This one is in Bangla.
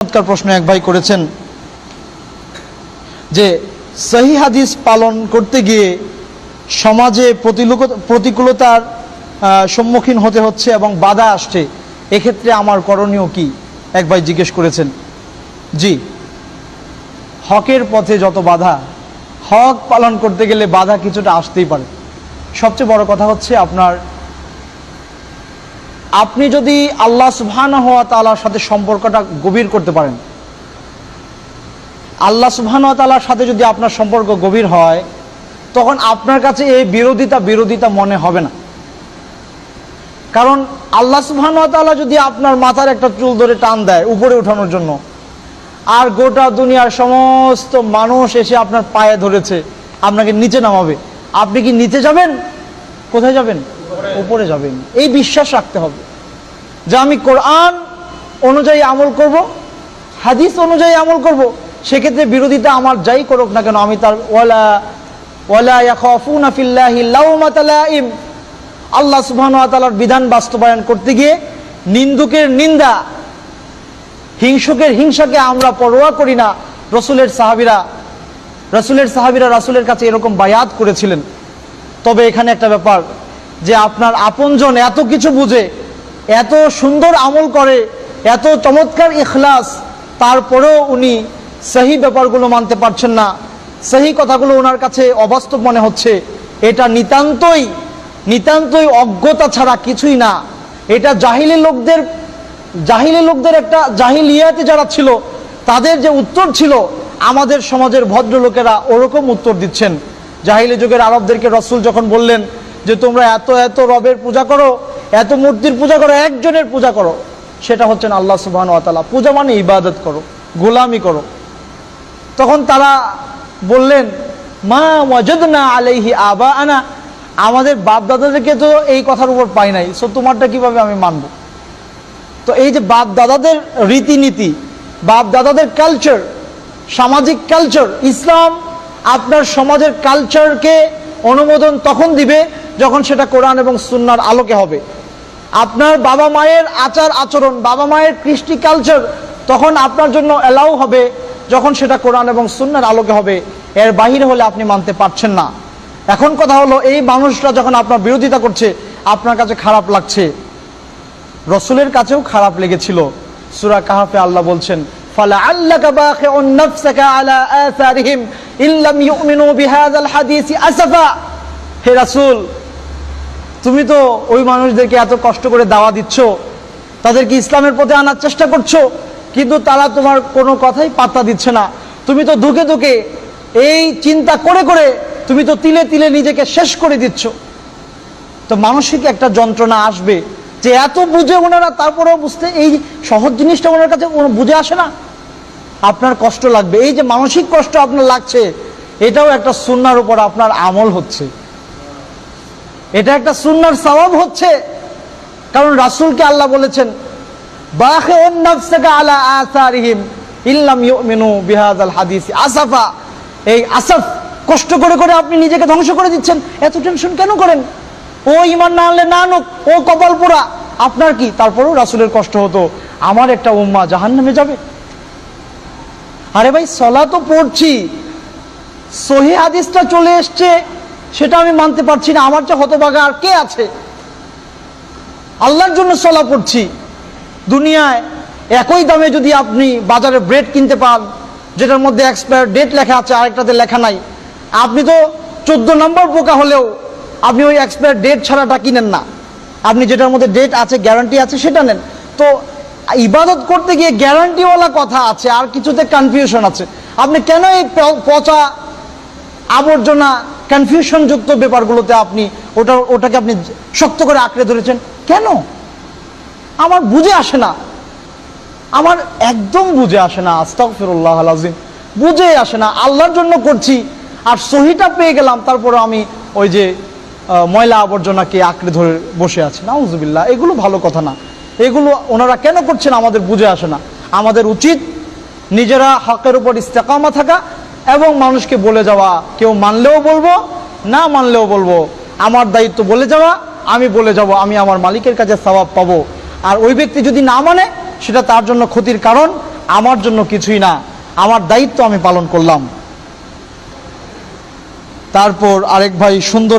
চমৎকার প্রশ্ন এক ভাই করেছেন যে সহি হাদিস পালন করতে গিয়ে সমাজে প্রতিকূলতার সম্মুখীন হতে হচ্ছে এবং বাধা আসছে, এক্ষেত্রে আমার করণীয় কি? এক ভাই জিজ্ঞেস করেছেন, জি, হকের পথে যত বাধা, হক পালন করতে গেলে বাধা কিছুটা আসতেই পারে। সবচেয়ে বড় কথা হচ্ছে আপনার আপনি যদি আল্লাহ সুবহানাহু হওয়া তালার সাথে সম্পর্কটা গভীর করতে পারেন। আল্লাহ সুবহানাহু ওয়া তাআলার সাথে যদি আপনার সম্পর্ক গভীর হয়, তখন আপনার কাছে এই বিরোধিতা বিরোধিতা মনে হবে না। কারণ আল্লাহ সুবহানাহু ওয়া যদি আপনার মাথার একটা চুল ধরে টান দেয় উপরে ওঠানোর জন্য, আর গোটা দুনিয়ার সমস্ত মানুষ এসে আপনার পায়ে ধরেছে, আপনাকে নিচে নামাবে। আপনি কি নিচে যাবেন? কোথায় যাবেন? উপরে যাবেন। এই বিশ্বাস রাখতে হবে যে আমি কোরআন অনুযায়ী আমল করব, হাদিস অনুযায়ী আমল করব, সেক্ষেত্রে বিরোধিতা আমার যাই করুক না কেন, আমি তার ওয়ালা আল্লাহ সুবহানাহু বিধান বাস্তবায়ন করতে গিয়ে নিন্দুকের নিন্দা, হিংসুকের হিংসাকে আমরা পরোয়া করি না। রসুলের সাহাবিরা রসুলের সাহাবিরা রাসুলের কাছে এরকম বায়াত করেছিলেন। তবে এখানে একটা ব্যাপার যে আপনার আপনজন এত কিছু বুঝে, এত সুন্দর আমল করে, এত চমৎকার ইখলাস, তারপরেও উনি সেই ব্যাপারগুলো মানতে পারছেন না। সেই কথাগুলো ওনার কাছে অবাস্তব মনে হচ্ছে। এটা নিতান্তই নিতান্তই অজ্ঞতা ছাড়া কিছুই না। এটা জাহিলি লোকদের জাহিলি লোকদের একটা জাহিলিয়াতে যারা ছিল, তাদের যে উত্তর ছিল, আমাদের সমাজের ভদ্রলোকেরা ওরকম উত্তর দিচ্ছেন। জাহিলি যুগের আরবদেরকে রসুল যখন বললেন যে তোমরা এত এত রবের পূজা করো, এত মূর্তির পূজা করো, একজনের পূজা করো, সেটা হচ্ছেন আল্লাহ সুবাহন তাআলা। পূজা মানে ইবাদত করো, গোলামি করো। তখন তারা বললেন, মা ওয়াজদনা আলাইহি আবা আনা আমাদের বাপ দাদাদেরকে তো এই কথার উপর পাই নাই সো তোমারটা কীভাবে আমি মানব? তো এই যে বাপ দাদাদের রীতিনীতি বাপ দাদাদের কালচার সামাজিক কালচার ইসলাম আপনার সমাজের কালচারকে অনুমোদন তখন দিবে যখন সেটা কোরআন এবং সুন্নার আলোকে হবে। আপনার বাবা মায়ের আচার আচরণ, বাবা মায়ের কৃষ্টি কালচার তখন আপনার জন্য অ্যালাউ হবে যখন সেটা কোরআন এবং সুন্নার আলোকে হবে। এর বাহির হলে আপনি মানতে পারছেন না। এখন কথা হলো, এই মানুষরা যখন আপনার বিরোধিতা করছে, আপনার কাছে খারাপ লাগছে। রসুলের কাছেও খারাপ লেগেছিল। সুরা কাহাফে আল্লাহ বলছেন ফালা আল্লাহ ইল্লাম ইউমিনু বিহাদাল হাদিস আসাফা। হে রাসূল, তুমি তো ওই মানুষদেরকে এত কষ্ট করে দাওয়া দিচ্ছ, তাদেরকে ইসলামের পথে আনার চেষ্টা করছ, কিন্তু তারা তোমার কোনো কথাই পাত্তা দিচ্ছে না। তুমি তো দুকে দুকে এই চিন্তা করে করে তুমি তো তিলে তিলে নিজেকে শেষ করে দিচ্ছ। তো মানসিক একটা যন্ত্রণা আসবে যে এত বুঝে ওনারা, তারপরেও বুঝতে এই সহজ জিনিসটা ওনার কাছে বুঝে আসে না। আপনার কষ্ট লাগবে। এই যে মানসিক কষ্ট আপনার লাগছে, এটাও একটা সুন্নার উপর আপনার আমল হচ্ছে। এটা একটা সুন্নার সওয়াব হচ্ছে। কারণ রাসুলকে আল্লাহ বলেছেন আলা আসারিহিম ইল্লাম ইউমিনু বিহাযাল হাদিসি আসাফা। এই আসাফ কষ্ট করে করে আপনি নিজেকে ধ্বংস করে দিচ্ছেন। এত টেনশন কেন করেন? ও ইমান না আনলে না আনুক, ও কপাল পোড়া। আপনার কি? তারপরেও রাসূলের কষ্ট হতো। আমার একটা উম্মা জাহান্নামে যাবে। আরে ভাই সলা তো পড়ছি। সহি হাদিসটা চলে এসছে, সেটা আমি মানতে পারছি না। আমার যে হতভাগা আর কে আছে? আল্লাহর জন্য সলা পড়ছি। দুনিয়ায় একই দামে যদি আপনি বাজারে ব্রেড কিনতে পান, যেটার মধ্যে এক্সপায়ার ডেট লেখা আছে, আরেকটাতে লেখা নাই, আপনি তো চোদ্দ নম্বর পোকা হলেও আপনি ওই এক্সপায়ার ডেট ছাড়াটা কিনেন না। আপনি যেটার মধ্যে ডেট আছে গ্যারান্টি আছে, সেটা নেন। তো ইবাদত করতে গিয়ে গ্যারান্টিওয়ালা কথা আছে, আর কিছুতে কনফিউশন আছে। আপনি কেন এই পচা আবর্জনা কনফিউশন যুক্ত ব্যাপারগুলোতে আপনি ওটা, ওটাকে আপনি শক্ত করে আঁকড়ে ধরেছেন? কেন? আমার বুঝে আসে না। আমার একদম বুঝে আসে না, আস্তাগফিরুল্লাহ আলাজিম বুঝে আসে না, আল্লাহর জন্য করছি, আর সহিটা পেয়ে গেলাম তারপরে আমি ওই যে ময়লা আবর্জনাকে আঁকড়ে ধরে বসে আছি। নাউজুবিল্লাহ, এগুলো ভালো কথা না। এগুলো ওনারা কেন করছেন আমাদের বুঝে আসে না। আমাদের উচিত নিজেরা হকের উপর ইস্তেকামা থাকা এবং মানুষকে বলে যাওয়া। কেউ মানলেও বলব, না মানলেও বলব। আমার দায়িত্ব বলে যাওয়া, আমি বলে যাব, আমি আমার মালিকের কাছে সওয়াব পাবো। আর ওই ব্যক্তি যদি না মানে সেটা তার জন্য ক্ষতির কারণ, আমার জন্য কিছুই না। আমার দায়িত্ব আমি পালন করলাম। তারপর আরেক ভাই সুন্দর